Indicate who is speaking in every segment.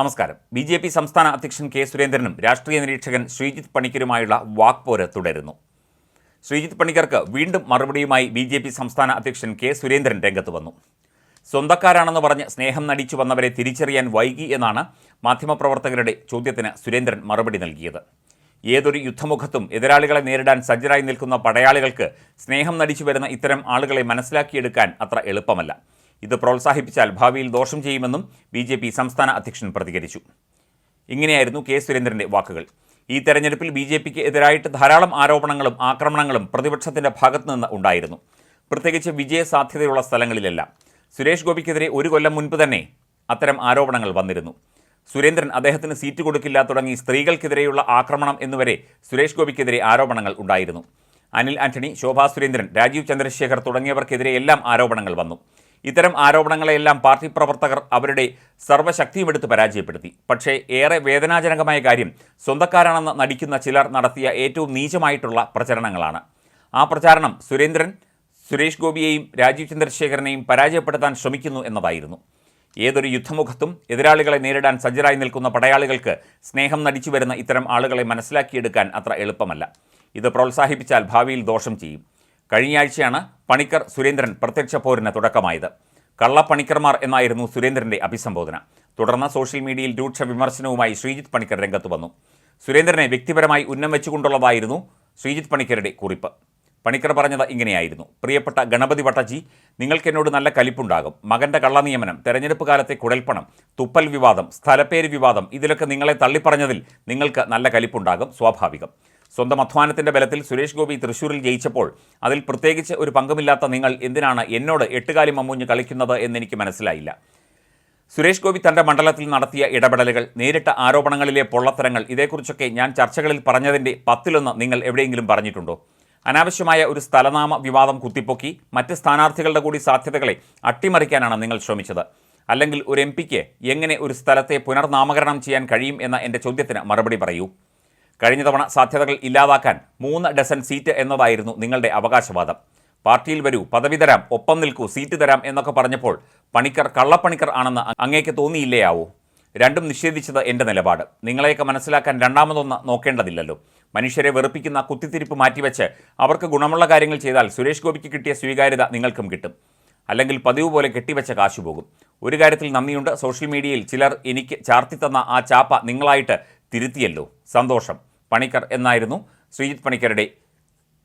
Speaker 1: നമസ്കാരം. B J P സംസ്ഥാന അധ്യക്ഷൻ കെ സുരേന്ദ്രനും രാഷ്ട്രീയ നിരീക്ഷകൻ ശ്രീജിത്ത് പണിക്കരുമായുള്ള വാക്പോര് തുടരുന്നു. ശ്രീജിത്ത് പണിക്കർക്ക് വീണ്ടും മറുപടിയുമായി ബി ജെ പി സംസ്ഥാന അധ്യക്ഷൻ കെ സുരേന്ദ്രൻ രംഗത്ത് വന്നു. സ്വന്തക്കാരാണെന്ന് പറഞ്ഞ് സ്നേഹം നടിച്ചു വന്നവരെ തിരിച്ചറിയാൻ വൈകി എന്നാണ് മാധ്യമപ്രവർത്തകരുടെ ചോദ്യത്തിന് സുരേന്ദ്രൻ മറുപടി നൽകിയത്. ഏതൊരു യുദ്ധമുഖത്തും എതിരാളികളെ നേരിടാൻ സജ്ജരായി നിൽക്കുന്ന പടയാളികൾക്ക് സ്നേഹം നടിച്ചു വരുന്ന ഇത്തരം ആളുകളെ മനസ്സിലാക്കിയെടുക്കാൻ അത്ര എളുപ്പമല്ല. ഇത് പ്രോത്സാഹിപ്പിച്ചാൽ ഭാവിയിൽ ദോഷം ചെയ്യുമെന്നും ബി ജെ പി സംസ്ഥാന അധ്യക്ഷൻ പ്രതികരിച്ചു. ഇങ്ങനെയായിരുന്നു കെ സുരേന്ദ്രന്റെ വാക്കുകൾ. ഈ തെരഞ്ഞെടുപ്പിൽ ബി ജെ പിക്ക് എതിരായിട്ട് ധാരാളം ആരോപണങ്ങളും ആക്രമണങ്ങളും പ്രതിപക്ഷത്തിന്റെ ഭാഗത്തുനിന്ന് ഉണ്ടായിരുന്നു. പ്രത്യേകിച്ച് വിജയ സാധ്യതയുള്ള സ്ഥലങ്ങളിലെല്ലാം. സുരേഷ് ഗോപിക്കെതിരെ ഒരു കൊല്ലം മുൻപ് തന്നെ അത്തരം ആരോപണങ്ങൾ വന്നിരുന്നു. സുരേന്ദ്രൻ അദ്ദേഹത്തിന് സീറ്റ് കൊടുക്കില്ല തുടങ്ങി സ്ത്രീകൾക്കെതിരെയുള്ള ആക്രമണം എന്നുവരെ സുരേഷ് ഗോപിക്കെതിരെ ആരോപണങ്ങൾ ഉണ്ടായിരുന്നു. അനിൽ ആന്റണി ശോഭാ സുരേന്ദ്രൻ രാജീവ് ചന്ദ്രശേഖർ തുടങ്ങിയവർക്കെതിരെ എല്ലാം ആരോപണങ്ങൾ വന്നു. ഇത്തരം ആരോപണങ്ങളെല്ലാം പാർട്ടി പ്രവർത്തകർ അവരുടെ സർവശക്തിയും എടുത്ത് പരാജയപ്പെടുത്തി. പക്ഷേ ഏറെ വേദനാജനകമായ കാര്യം സ്വന്തക്കാരാണെന്ന് നടിക്കുന്ന ചിലർ നടത്തിയ ഏറ്റവും നീചമായിട്ടുള്ള പ്രചരണങ്ങളാണ്. ആ പ്രചാരണം സുരേന്ദ്രൻ സുരേഷ് ഗോപിയെയും രാജീവ് ചന്ദ്രശേഖരനെയും പരാജയപ്പെടുത്താൻ ശ്രമിക്കുന്നു എന്നതായിരുന്നു. ഏതൊരു യുദ്ധമുഖത്തും എതിരാളികളെ നേരിടാൻ സജ്ജരായി നിൽക്കുന്ന പടയാളികൾക്ക് സ്നേഹം നടിച്ചു വരുന്ന ഇത്തരം ആളുകളെ മനസ്സിലാക്കിയെടുക്കാൻ അത്ര എളുപ്പമല്ല. ഇത് പ്രോത്സാഹിപ്പിച്ചാൽ ഭാവിയിൽ ദോഷം ചെയ്യും. കഴിഞ്ഞ ആഴ്ചയാണ് പണിക്കർ സുരേന്ദ്രൻ പ്രത്യക്ഷ പോരിന് തുടക്കമായത്. കള്ളപ്പണിക്കർമാർ എന്നായിരുന്നു സുരേന്ദ്രന്റെ അഭിസംബോധന. തുടർന്ന് സോഷ്യൽ മീഡിയയിൽ രൂക്ഷ വിമർശനവുമായി ശ്രീജിത്ത് പണിക്കർ രംഗത്ത് വന്നു. സുരേന്ദ്രനെ വ്യക്തിപരമായി ഉന്നം വെച്ചുകൊണ്ടുള്ളതായിരുന്നു ശ്രീജിത്ത് പണിക്കരുടെ കുറിപ്പ്. പണിക്കർ പറഞ്ഞത് ഇങ്ങനെയായിരുന്നു. പ്രിയപ്പെട്ട ഗണപതി വട്ടജി നിങ്ങൾക്ക് എന്നോട് നല്ല കലിപ്പുണ്ടാകും. മകന്റെ കള്ളനിയമനം തെരഞ്ഞെടുപ്പ് കാലത്തെ കുഴൽപ്പണം തുപ്പൽ വിവാദം സ്ഥലപ്പേര് വിവാദം ഇതിലൊക്കെ നിങ്ങളെ തള്ളിപ്പറഞ്ഞതിൽ നിങ്ങൾക്ക് നല്ല കലിപ്പുണ്ടാകും സ്വാഭാവികം. സ്വന്തം അധ്വാനത്തിന്റെ ബലത്തിൽ സുരേഷ് ഗോപി തൃശൂരിൽ ജയിച്ചപ്പോൾ അതിൽ പ്രത്യേകിച്ച് ഒരു പങ്കുമില്ലാത്ത നിങ്ങൾ എന്തിനാണ് എന്നോട് എട്ടുകാലി മമ്മൂഞ്ഞ് കളിക്കുന്നത് എന്നെനിക്ക് മനസ്സിലായില്ല. സുരേഷ് ഗോപി തന്റെ മണ്ഡലത്തിൽ നടത്തിയ ഇടപെടലുകൾ നേരിട്ട ആരോപണങ്ങളിലെ പൊള്ളത്തരങ്ങൾ ഇതേക്കുറിച്ചൊക്കെ ഞാൻ ചർച്ചകളിൽ പറഞ്ഞതിന്റെ പത്തിലൊന്ന് നിങ്ങൾ എവിടെയെങ്കിലും പറഞ്ഞിട്ടുണ്ടോ? അനാവശ്യമായ ഒരു സ്ഥലനാമ വിവാദം കുത്തിപ്പൊക്കി മറ്റ് സ്ഥാനാർത്ഥികളുടെ കൂടി സാധ്യതകളെ അട്ടിമറിക്കാനാണ് നിങ്ങൾ ശ്രമിച്ചത്. അല്ലെങ്കിൽ ഒരു എം എങ്ങനെ ഒരു സ്ഥലത്തെ പുനർനാമകരണം ചെയ്യാൻ കഴിയും എന്ന എന്റെ ചോദ്യത്തിന് മറുപടി പറയൂ. കഴിഞ്ഞ തവണ സാധ്യതകൾ ഇല്ലാതാക്കാൻ മൂന്ന് ഡസൻ സീറ്റ് എന്നതായിരുന്നു നിങ്ങളുടെ അവകാശവാദം. പാർട്ടിയിൽ വരൂ പദവി തരാം ഒപ്പം നിൽക്കൂ സീറ്റ് തരാം എന്നൊക്കെ പറഞ്ഞപ്പോൾ പണിക്കർ കള്ളപ്പണിക്കർ ആണെന്ന് അങ്ങേക്ക് തോന്നിയില്ലേ ആവൂ രണ്ടും നിഷേധിച്ചത് എന്റെ നിലപാട്. നിങ്ങളെയൊക്കെ മനസ്സിലാക്കാൻ രണ്ടാമതൊന്ന് നോക്കേണ്ടതില്ലല്ലോ. മനുഷ്യരെ വെറുപ്പിക്കുന്ന കുത്തിത്തിരിപ്പ് മാറ്റിവെച്ച് അവർക്ക് ഗുണമുള്ള കാര്യങ്ങൾ ചെയ്താൽ സുരേഷ് ഗോപിക്ക് കിട്ടിയ സ്വീകാര്യത നിങ്ങൾക്കും കിട്ടും. അല്ലെങ്കിൽ പതിവ് പോലെ കെട്ടിവെച്ച കാശു പോകും. ഒരു കാര്യത്തിൽ നന്ദിയുണ്ട് സോഷ്യൽ മീഡിയയിൽ ചിലർ എനിക്ക് ചാർത്തിത്തന്ന ആ ചാപ്പ നിങ്ങളായിട്ട് തിരുത്തിയല്ലോ. സന്തോഷം. പണിക്കർ എന്നായിരുന്നു ശ്രീജിത്ത് പണിക്കരുടെ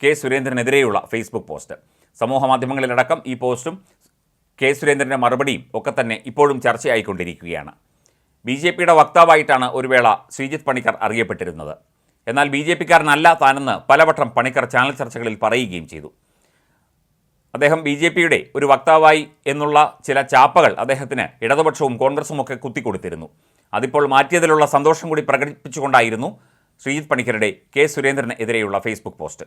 Speaker 1: കെ സുരേന്ദ്രനെതിരെയുള്ള ഫേസ്ബുക്ക് പോസ്റ്റ്. സമൂഹ മാധ്യമങ്ങളിലടക്കം ഈ പോസ്റ്റും കെ സുരേന്ദ്രന്റെ മറുപടിയും ഒക്കെ തന്നെ ഇപ്പോഴും ചർച്ചയായിക്കൊണ്ടിരിക്കുകയാണ്. ബി ജെ പിയുടെ വക്താവായിട്ടാണ് ഒരു വേള ശ്രീജിത്ത് പണിക്കർ അറിയപ്പെട്ടിരുന്നത്. എന്നാൽ ബി ജെ പിക്കാരനല്ല താനെന്ന് പലവട്ടം പണിക്കർ ചാനൽ ചർച്ചകളിൽ പറയുകയും ചെയ്തു. അദ്ദേഹം ബി ജെ പിയുടെ ഒരു വക്താവായി എന്നുള്ള ചില ചാപ്പകൾ അദ്ദേഹത്തിന് ഇടതുപക്ഷവും കോൺഗ്രസും ഒക്കെ കുത്തിക്കൊടുത്തിരുന്നു. അതിപ്പോൾ മാറ്റിയതിലുള്ള സന്തോഷം കൂടി പ്രകടിപ്പിച്ചുകൊണ്ടായിരുന്നു ശ്രീജിത്ത് പണിക്കരുടെ കെ സുരേന്ദ്രന് എതിരെയുള്ള ഫേസ്ബുക്ക് പോസ്റ്റ്.